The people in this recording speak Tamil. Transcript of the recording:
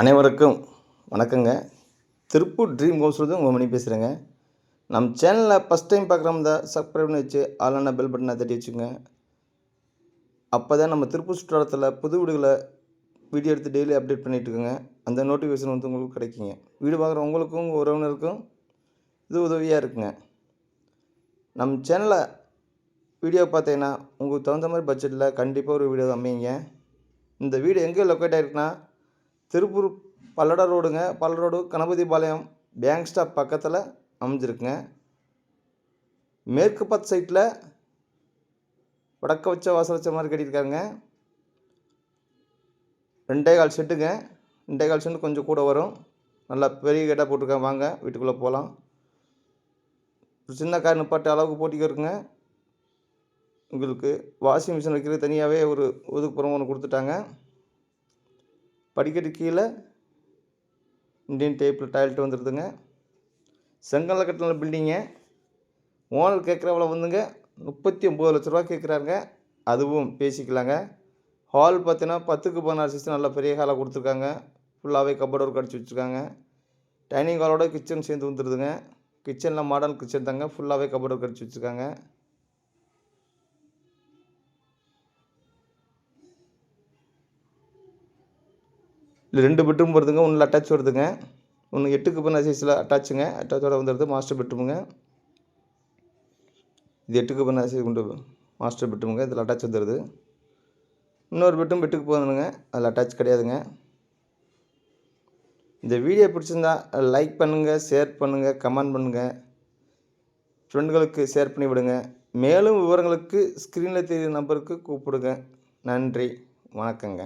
அனைவருக்கும் வணக்கங்க. திருப்பூர் ட்ரீம் ஹவுஸ்லேருந்து உங்கள் மணி பேசுகிறேங்க நம்ம சேனலில் ஃபஸ்ட் டைம் பார்க்குறோம் தான் சப்ஸ்கிரைப் பண்ணி வச்சு ஆளான பெல் பட்டனை தட்டி வச்சுங்க அப்போ தான் நம்ம திருப்பூர் சுற்றுலாத்தில் புது வீடுகளை வீடியோ எடுத்து டெய்லி அப்டேட் பண்ணிகிட்ருக்கோங்க இருக்கோங்க அந்த நோட்டிஃபிகேஷன் வந்து உங்களுக்கு கிடைக்குங்க. வீடு பார்க்குற உங்களுக்கும் உங்கள் உறவினருக்கும் இது உதவியாக இருக்குங்க. நம்ம சேனலை வீடியோ பார்த்தீங்கன்னா உங்களுக்கு தகுந்த மாதிரி பட்ஜெட்டில் கண்டிப்பாக ஒரு வீடியோ அமைங்க இந்த வீடு எங்கே லொக்கேட் ஆகிருக்குன்னா திருப்பூர் பல்லட ரோடுங்க. Palladam road Ganapathi Palayam bank stop பக்கத்தில் அமைஞ்சிருக்குங்க. மேற்கு பத்து சைட்டில் வடக்க வச்ச வாசல் வச்ச மாதிரி கட்டியிருக்காங்க. ரெண்டே கால் செட்டுங்க ரெண்டே கால் செட்டு கொஞ்சம் கூட வரும். நல்லா பெரிய கேட்டாக போட்டிருக்காங்க. வாங்க வீட்டுக்குள்ளே போகலாம் சின்ன கார் நிப்பாட்ட அளவுக்கு போட்டிக்கு இருக்குங்க. உங்களுக்கு வாஷிங் மிஷின் வைக்கிறது தனியாகவே ஒரு ஒதுக்குப்புறம் ஒன்று கொடுத்துட்டாங்க. படிக்கட்டு கீழே இண்டியன் டைப்பில் டாய்லெட் வந்துடுதுங்க செங்கல்ல கட்டின பில்டிங்கு ஓனர் கேட்குறவள வந்துங்க. முப்பத்தி ஒம்பது லட்ச ரூபா கேட்குறாங்க அதுவும் பேசிக்கலாங்க. ஹால் பார்த்தீங்கன்னா பத்துக்கு பதினாறு சிஸ்டம் நல்ல பெரிய ஹாலாக கொடுத்துருக்காங்க. ஃபுல்லாகவே கபோர்ட் ஒர்க் அடிச்சு வச்சுருக்காங்க. டைனிங் ஹாலோட கிச்சன் சேர்ந்து வந்துடுதுங்க கிச்சனில் மாடர்ன் கிச்சன் தாங்க. ஃபுல்லாகவே கபோர்ட் ஒர்க் அடிச்சு வச்சுருக்காங்க. இல்லை ரெண்டு பெட்ரூம் வருதுங்க ஒன்றில் அட்டாச் வருதுங்க ஒன்று எட்டுக்கு பண்ண சைஸில் அட்டாச்சுங்க அட்டாச்சோட வந்துடுது மாஸ்டர் பெட்ரூமுங்க இது எட்டுக்கு பண்ண சைஸ் கொண்டு மாஸ்டர் பெட்ரூமுங்க இதில் அட்டாச் வந்துடுது இன்னொரு பெட்ரூம் பெட்டுக்கு போகணுங்க. அதில் அட்டாச் கிடையாதுங்க. இந்த வீடியோ பிடிச்சிருந்தா லைக் பண்ணுங்கள் ஷேர் பண்ணுங்கள் கமெண்ட் பண்ணுங்கள் ஃப்ரெண்டுகளுக்கு ஷேர் பண்ணி விடுங்க. மேலும் விவரங்களுக்கு ஸ்க்ரீனில் தெரியுற நம்பருக்கு கூப்பிடுங்க. நன்றி. வணக்கங்க.